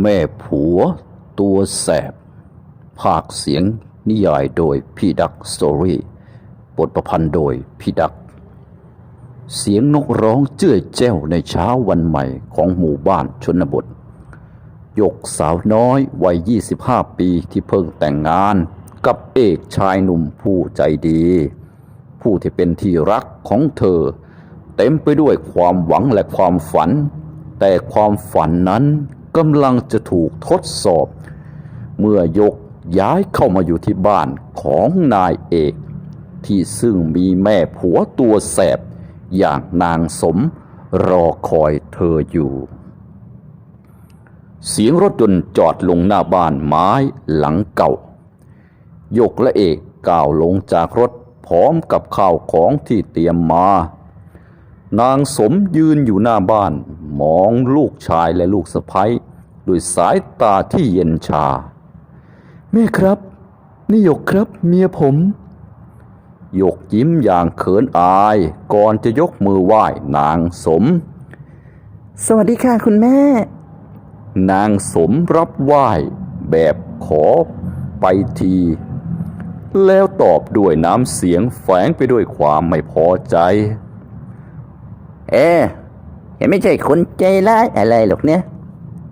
แม่ผัวตัวแสบ ภาคเสียงนิยายโดยพี่ดักสตอรี่ บทประพันธ์โดยพี่ดัก เสียงนกร้องเจ้ยแจ้วในเช้าวันใหม่ของหมู่บ้านชนบท ยกสาวน้อยวัย 25 ปีที่เพิ่งแต่งงาน กับเอกชายหนุ่มผู้ใจดี ผู้ที่เป็นที่รักของเธอ เต็มไปด้วยความหวังและความฝัน แต่ความฝันนั้น กำลังจะถูกทดสอบ เมื่อยกย้ายเข้ามาอยู่ที่บ้านของนายเอก ที่ซึ่งมีแม่ผัวตัวแสบ อย่างนางสมรอคอยเธออยู่ เสียงรถยนต์จอดลงหน้าบ้านไม้หลังเก่า ยกและเอกก้าวลงจากรถพร้อมกับข้าวของที่เตรียมมา นางสมยืนอยู่หน้าบ้าน มองลูกชายและลูกสะพ้ยด้วยสายตาที่เย็นชา แม่ครับ นี่หยกครับเมียผมหยกยิ้มอย่างเขินอาย ก่อนจะยกมือไหว้นางสม สวัสดีค่ะคุณแม่ นางสมรับไหว้แบบขอไปที แล้วตอบด้วยน้ำเสียงแฝงไปด้วยความไม่พอใจ เออเห็นไม่ใช่คนใจร้ายอะไรหรอกเนี่ย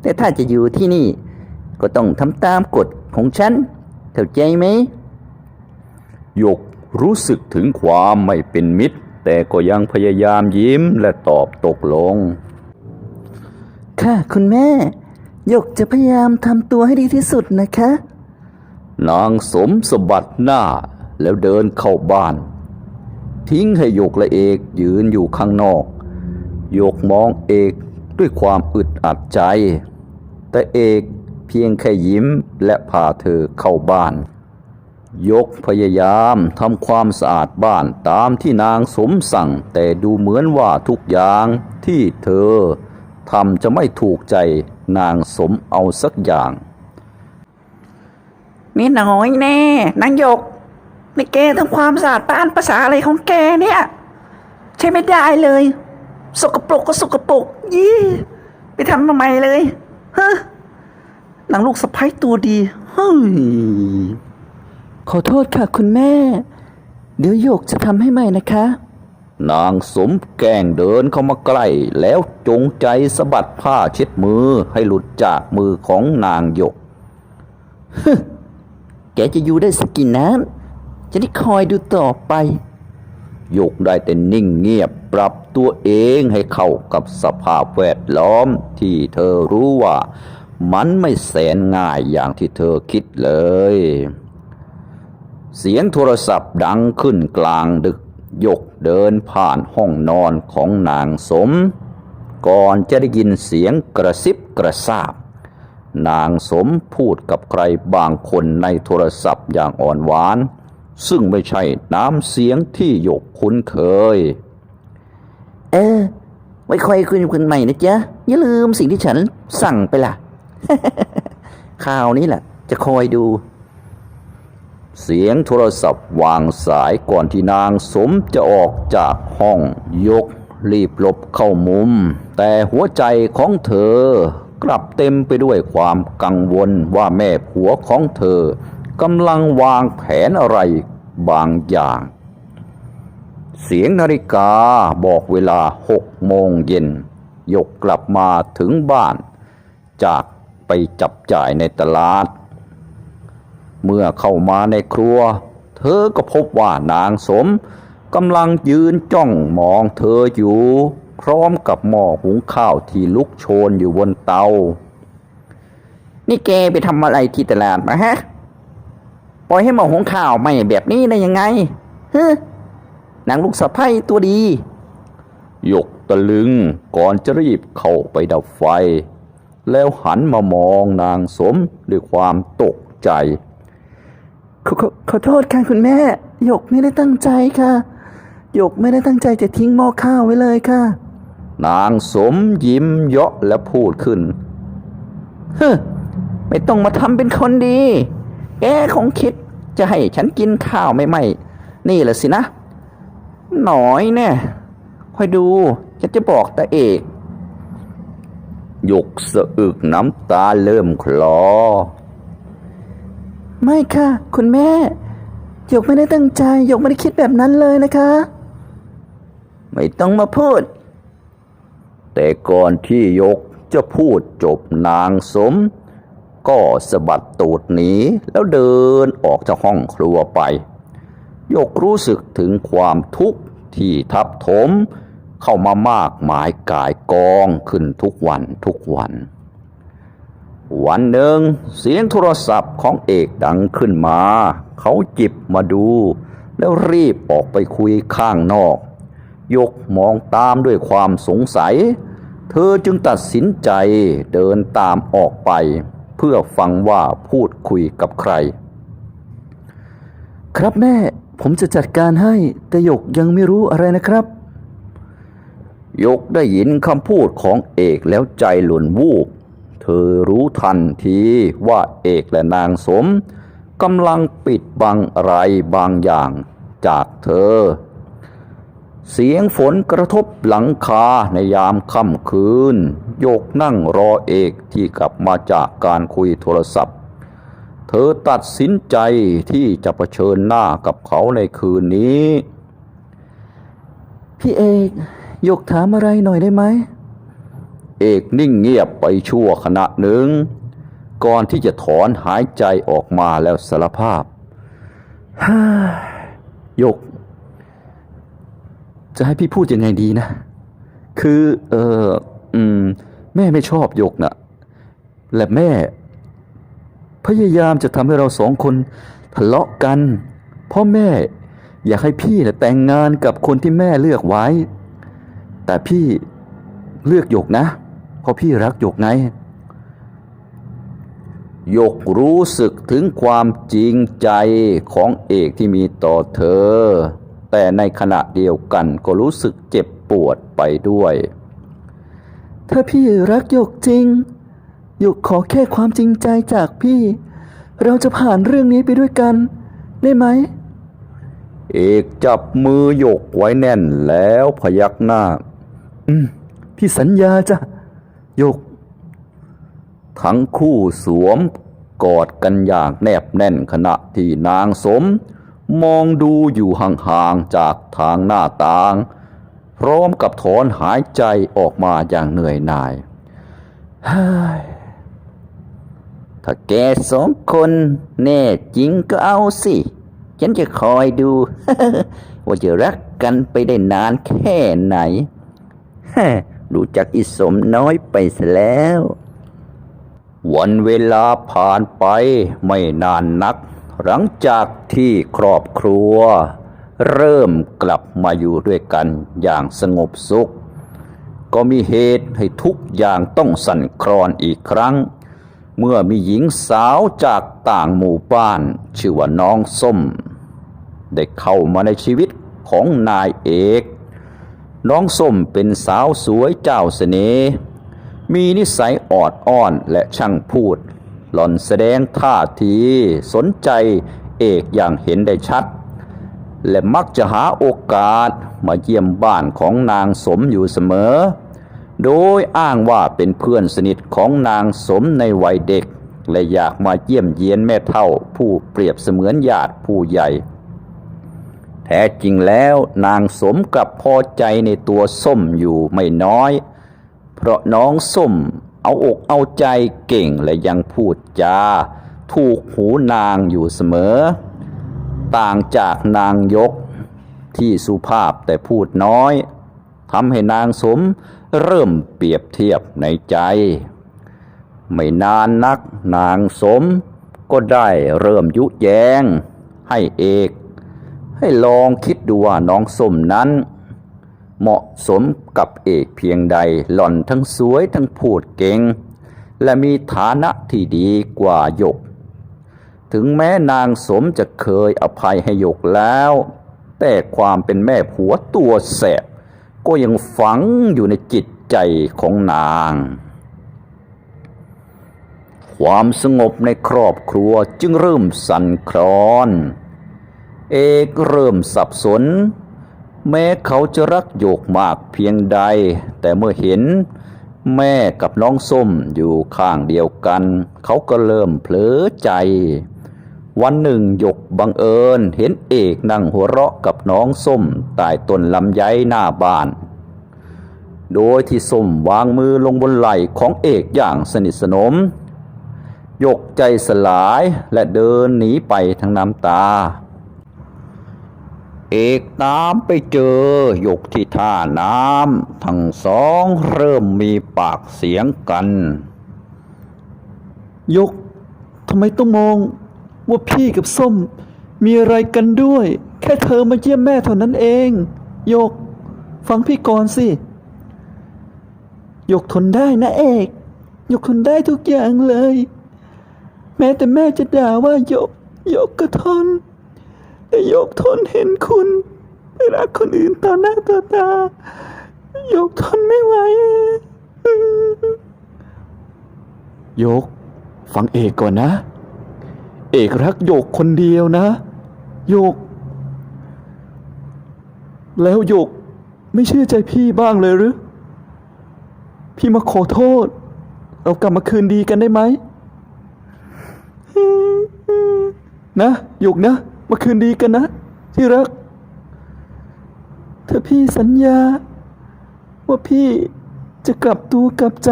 แต่ถ้าจะอยู่ที่นี่ ก็ต้องทำตามกฎของฉัน เข้าใจไหมหยกรู้สึกถึงความไม่เป็นมิตร แต่ก็ยังพยายามยิ้มและตอบตกลง ค่ะคุณแม่หยกจะพยายามทำตัวให้ดีที่สุดนะคะ นางสมสะบัดหน้าแล้วเดินเข้าบ้าน ทิ้งให้หยกและเอกยืนอยู่ข้างนอก หยกมองเอกด้วยความอึดอัดใจ แต่เอกเพียงแค่ยิ้มและพาเธอเข้าบ้าน ยกพยายามทำความสะอาดบ้านตามที่นางสมสั่ง แต่ดูเหมือนว่าทุกอย่างที่เธอทำจะไม่ถูกใจนางสมเอาสักอย่าง นี่น้อยแน่นางยกนี่แกทำความสะอาดบ้านภาษาอะไรของแกเนี่ย ใช่ไม่ได้เลย สกปรกก็สกปรกยี่ไปทำทำไมเลยฮะนางลูกสะพ้ยตัวดีเฮ้ยขอโทษค่ะคุณแม่ เดี๋ยวหยกจะทำให้ใหม่นะคะ นางสมแกล้งเดินเข้ามาใกล้ แล้วจงใจสะบัดผ้าเช็ดมือให้หลุดจากมือของนางหยกแกจะอยู่ได้สักกี่น้ำจะได้คอยดูต่อไป หยกได้แต่นิ่งเงียบปรับตัวเองให้เข้ากับสภาพแวดล้อมที่เธอรู้ว่ามันไม่แสนง่ายอย่างที่เธอคิดเลย เสียงโทรศัพท์ดังขึ้นกลางดึกหยกเดินผ่านห้องนอนของนางสม ก่อนจะได้ยินเสียงกระซิบกระซาบ นางสมพูดกับใครบางคนในโทรศัพท์อย่างอ่อนหวาน ซึ่งไม่ใช่น้ำเสียงที่หยกคุ้นเคย เออ ไว้คอยคุยกันใหม่นะจ๊ะ อย่าลืมสิ่งที่ฉันสั่งไปล่ะ ข่าวนี้แหละ จะคอยดู เสียงโทรศัพท์วางสายก่อนที่นางสมจะออกจากห้องยก รีบหลบเข้ามุม แต่หัวใจของเธอ กลับเต็มไปด้วยความกังวลว่าแม่ผัวของเธอ กำลังวางแผนอะไรบางอย่าง เสียงนาฬิกาบอกเวลาหกโมงเย็นยกกลับมาถึงบ้าน จากไปจับจ่ายในตลาด เมื่อเข้ามาในครัว เธอก็พบว่านางสมกำลังยืนจ้องมองเธออยู่ พร้อมกับหม้อหุงข้าวที่ลุกโชนอยู่บนเตา นี่แกไปทำอะไรที่ตลาดมาฮะ ปล่อยให้หมอหงข่าวไหม่แบบนี้ได้ยังไงฮะนางลูกสะพ้ยตัวดี หยกตะลึงก่อนจะรีบเข้าไปดับไฟ แล้วหันมามองนางสมด้วยความตกใจ ขอขอขอโทษค่ะคุณแม่ หยกไม่ได้ตั้งใจค่ะ หยกไม่ได้ตั้งใจจะทิ้งหม้อข้าวไว้เลยค่ะ นางสมยิ้มเยาะและพูดขึ้น เฮ้อไม่ต้องมาทำเป็นคนดี แกคงคิดจะให้ฉันกินข้าวไม่ไหมนี่แหละสินะ หน่อยแน่คอยดูฉันจะบอกตาเอกหยกสะอึกน้ำตาเริ่มคลอ ไม่ค่ะ คุณแม่หยกไม่ได้ตั้งใจหยกไม่ได้คิดแบบนั้นเลยนะคะ ไม่ต้องมาพูด แต่ก่อนที่ยกจะพูดจบนางสม ก็สะบัดตูดหนีแล้วเดินออกจากห้องครัวไปยกรู้สึกถึงความทุกข์ที่ทับถม เข้ามามากมายกายกองขึ้นทุกวันทุกวัน วันหนึ่งเสียงโทรศัพท์ของเอกดังขึ้นมา เขาจิบมาดู แล้วรีบออกไปคุยข้างนอก ยกมองตามด้วยความสงสัย เธอจึงตัดสินใจเดินตามออกไป เพื่อฟังว่าพูดคุยกับใคร ครับแม่ ผมจะจัดการให้แต่หยกยังไม่รู้อะไรนะครับยกได้ยินคำพูดของเอกแล้วใจหล่นวูบ เธอรู้ทันทีว่าเอกและนางสมกำลังปิดบังอะไรบางอย่างจากเธอ เสียงฝนกระทบหลังคาในยามค่ำคืน โยกนั่งรอเอกที่กลับมาจากการคุยโทรศัพท์ เธอตัดสินใจที่จะเผชิญหน้ากับเขาในคืนนี้ พี่เอกหยกถามอะไรหน่อยได้ไหม เอกนิ่งเงียบไปชั่วขณะหนึ่ง ก่อนที่จะถอนหายใจออกมาแล้วสารภาพหยก จะให้พี่พูดยังไงดีนะ คือเอออืม แม่ไม่ชอบหยกนะและแม่ พยายามจะทำให้เราสองคนทะเลาะกันพราะแม่ อยากให้พี่นะแต่งงานกับคนที่แม่เลือกไว้ แต่พี่เลือกหยกนะ เพราะพี่รักหยกไงยกรู้สึกถึงความจริงใจของเอกที่มีต่อเธอ แต่ในขณะเดียวกันก็รู้สึกเจ็บปวดไปด้วย ถ้าพี่รักหยกจริง หยกขอแค่ความจริงใจจากพี่ เราจะผ่านเรื่องนี้ไปด้วยกัน ได้ไหม เอกจับมือหยกไว้แน่นแล้วพยักหน้า อืม พี่สัญญาจ้ะหยก ทั้งคู่สวมกอดกันอย่างแนบแน่นขณะที่นางสม มองดูอยู่ห่างๆจากทางหน้าต่าง พร้อมกับถอนหายใจออกมาอย่างเหนื่อยหน่ายถ้าแกสองคนแน่จริงก็เอาสิ ฉันจะคอยดู ว่าจะรักกันไปได้นานแค่ไหนรู้จักอิสมน้อยไปซะแล้ว วันเวลาผ่านไปไม่นานนัก หลังจากที่ครอบครัว เริ่มกลับมาอยู่ด้วยกันอย่างสงบสุข ก็มีเหตุให้ทุกอย่างต้องสั่นคลอนอีกครั้ง เมื่อมีหญิงสาวจากต่างหมู่บ้าน ชื่อว่าน้องส้ม ได้เข้ามาในชีวิตของนายเอก น้องส้มเป็นสาวสวยเจ้าเสน่ห์มีนิสัยออดอ้อนและช่างพูด หล่อนแสดงท่าทีสนใจเอกอย่างเห็นได้ชัด และมักจะหาโอกาสมาเยี่ยมบ้านของนางสมอยู่เสมอ โดยอ้างว่าเป็นเพื่อนสนิทของนางสมในวัยเด็ก และอยากมาเยี่ยมเยียนแม่เท่าผู้เปรียบเสมือนญาติผู้ใหญ่ แท้จริงแล้วนางสมกลับพอใจในตัวส้มอยู่ไม่น้อย เพราะน้องส้ม เอาอกเอาใจเก่งและยังพูดจาถูกหูนางอยู่เสมอ ต่างจากนางยกที่สุภาพแต่พูดน้อยทำให้นางสมเริ่มเปรียบเทียบในใจ ไม่นานนักนางสมก็ได้เริ่มยุแยงให้เอก ให้ลองคิดดูว่าน้องสมนั้น เหมาะสมกับเอกเพียงใดหล่อนทั้งสวยทั้งพูดเก่ง และมีฐานะที่ดีกว่าหยก ถึงแม้นางสมจะเคยอภัยให้หยกแล้ว แต่ความเป็นแม่ผัวตัวแสบ ก็ยังฝังอยู่ในจิตใจของนาง ความสงบในครอบครัวจึงเริ่มสั่นคลอน เอกเริ่มสับสน แม้เขาจะรักโยกมากเพียงใด แต่เมื่อเห็น แม่กับน้องส้มอยู่ข้างเดียวกัน เขาก็เริ่มเผลอใจ วันหนึ่งหยกบังเอิญเห็นเอกนั่งหัวเราะกับน้องส้มใต้ต้นลำไยหน้าบ้าน โดยที่ส้มวางมือลงบนไหล่ของเอกอย่างสนิทสนมหยกใจสลายและเดินหนีไปทั้งน้ำตา เอกตามไปเจอหยกที่ท่าน้ำทั้งสองเริ่มมีปากเสียงกันยกทำไมต้องมองว่าพี่กับส้ม มีอะไรกันด้วย แค่เธอมาเยี่ยมแม่เท่านั้นเองยก ฟังพี่ก่อนสิยกทนได้นะเอกยกทนได้ทุกอย่างเลย แม้แต่แม่จะด่าว่ายกยกก็ทน ยกทนเห็นคุณไปรักคนอื่นต่อหน้าต่อตา ยกทนไม่ไหว ยก ฟังเอกก่อนนะ เอกรักโยกคนเดียวนะ โยก แล้วโยกไม่เชื่อใจพี่บ้างเลยหรือ พี่มาขอโทษ เรากลับมาคืนดีกันได้ไหม นะ โยกนะ มาคืนดีกันนะ ที่รักถ้าพี่สัญญา ว่าพี่จะกลับตัวกลับใจ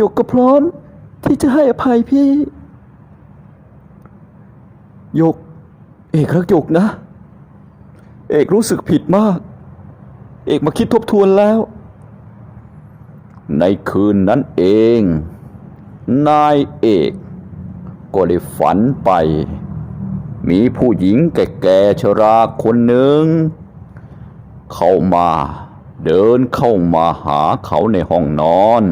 ยกก็พร้อมที่จะให้อภัยพี่ ยก เอกรักยกนะ เอกรู้สึกผิดมาก เอกมาคิดทบทวนแล้ว ในคืนนั้นเอง นายเอกก็ได้ฝันไป มีผู้หญิงแก่ๆชราคนหนึ่ง เข้ามาเดินเข้ามาหาเขาในห้องนอน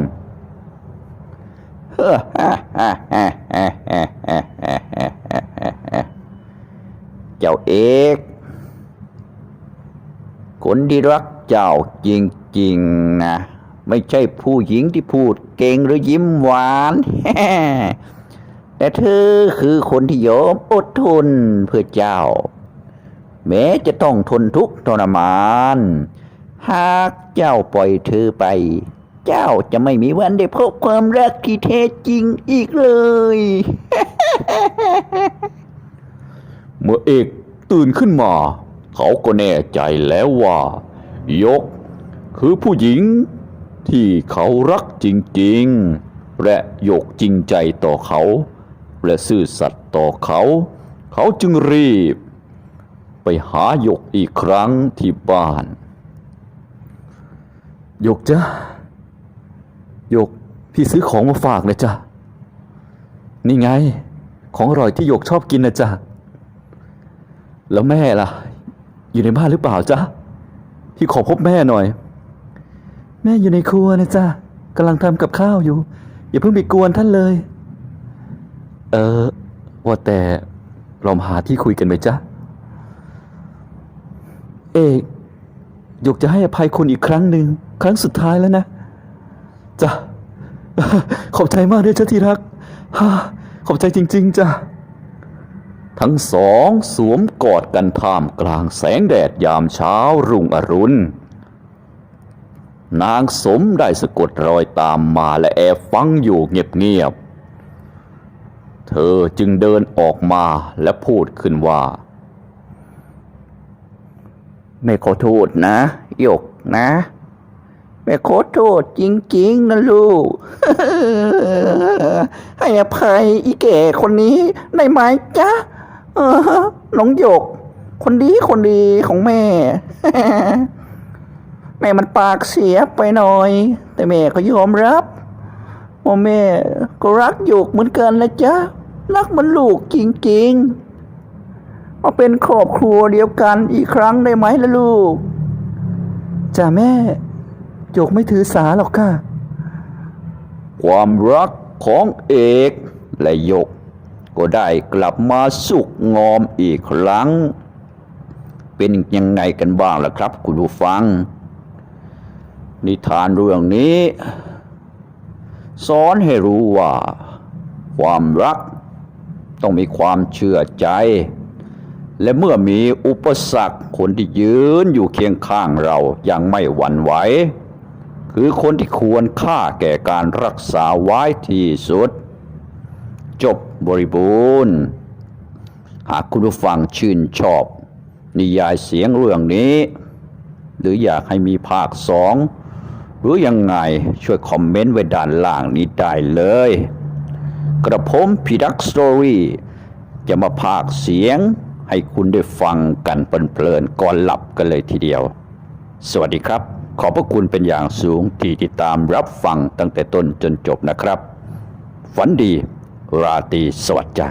เจ้าเอกคนที่รักเจ้าจริงๆนะ ไม่ใช่ผู้หญิงที่พูดเก่งหรือยิ้มหวาน แต่เธอคือคนที่ยอมอดทนเพื่อเจ้า แม้จะต้องทนทุกข์ทรมาน หากเจ้าปล่อยเธอไป เจ้าจะไม่มีวันได้พบความรักที่แท้จริงอีกเลย เมื่อเอกตื่นขึ้นมา เขาก็แน่ใจแล้วว่า ยก คือผู้หญิงที่เขารักจริง ๆ และยกจริงใจต่อเขา และซื่อสัตย์ต่อเขา เขาจึงรีบ ไปหาหยกอีกครั้งที่บ้านโยกจ้ะโยกพี่ซื้อของมาฝากนะจ๊ะ นี่ไง ของอร่อยที่โยกชอบกินนะจ๊ะ แล้วแม่ล่ะ อยู่ในบ้านหรือเปล่าจ๊ะ พี่ขอพบแม่หน่อย แม่อยู่ในครัวนะจ๊ะกำลังทำกับข้าวอยู่ อย่าเพิ่งไปกวนท่านเลย เออ ว่าแต่เราหาที่คุยกันไหมจ๊ะ เอกหยกจะให้อภัยคุณอีกครั้งหนึ่งครั้งสุดท้ายแล้วนะจ้ะขอบใจมากเลยจ้ะที่รักขอบใจจริง ๆจ้ะทั้งสองสวมกอดกันท่ามกลางแสงแดดยามเช้ารุ่งอรุณ นางสมได้สะกดรอยตามมาและแอบฟังอยู่เงียบๆ เธอจึงเดินออกมาและพูดขึ้นว่าแม่ขอโทษนะหยกนะแม่ขอโทษจริง ๆนะลูก ให้อภัยอีแก่คนนี้ได้ไหมจ๊ะน้องหยก คนดีคนดีของแม่ แม่มันปากเสียไปหน่อย แต่แม่ก็ยอมรับว่าแม่ก็รักหยกเหมือนกันนะจ๊ะ รักเหมันลูกจริงๆ มาเป็นครอบครัวเดียวกันอีกครั้งได้ไหมล่ะลูกจ้ะแม่หยกไม่ถือสาหรอกค่ะ ความรักของเอกและหยก ก็ได้กลับมาสุกงอมอีกครั้ง เป็นยังไงกันบ้างล่ะครับ คุณผู้ฟัง นิทานเรื่องนี้ สอนให้รู้ว่า ความรัก ต้องมีความเชื่อใจ และเมื่อมีอุปสรรคคนที่ยืนอยู่เคียงข้างเราย่างไม่หวั่นไหวคือคนที่ควรค่าแก่การรักษาไว้ที่สุด จบบริบูรณ์ หากคุณผู้ฟังชื่นชอบ นิยายเสียงเรื่องนี้ หรืออยากให้มีภาคสองหรือยังไงช่วยคอมเมนต์ไว้ด้านล่างนี้ได้เลย กระผมพีดักสตอรี่จะมาพากเสียงให้คุณได้ฟังกันเพลินๆก่อนหลับกันเลยทีเดียว สวัสดีครับ ขอบพระคุณเป็นอย่างสูงที่ติดตามรับฟังตั้งแต่ต้นจนจบนะครับ ฝันดี ราตรีสวัสดิ์จ้า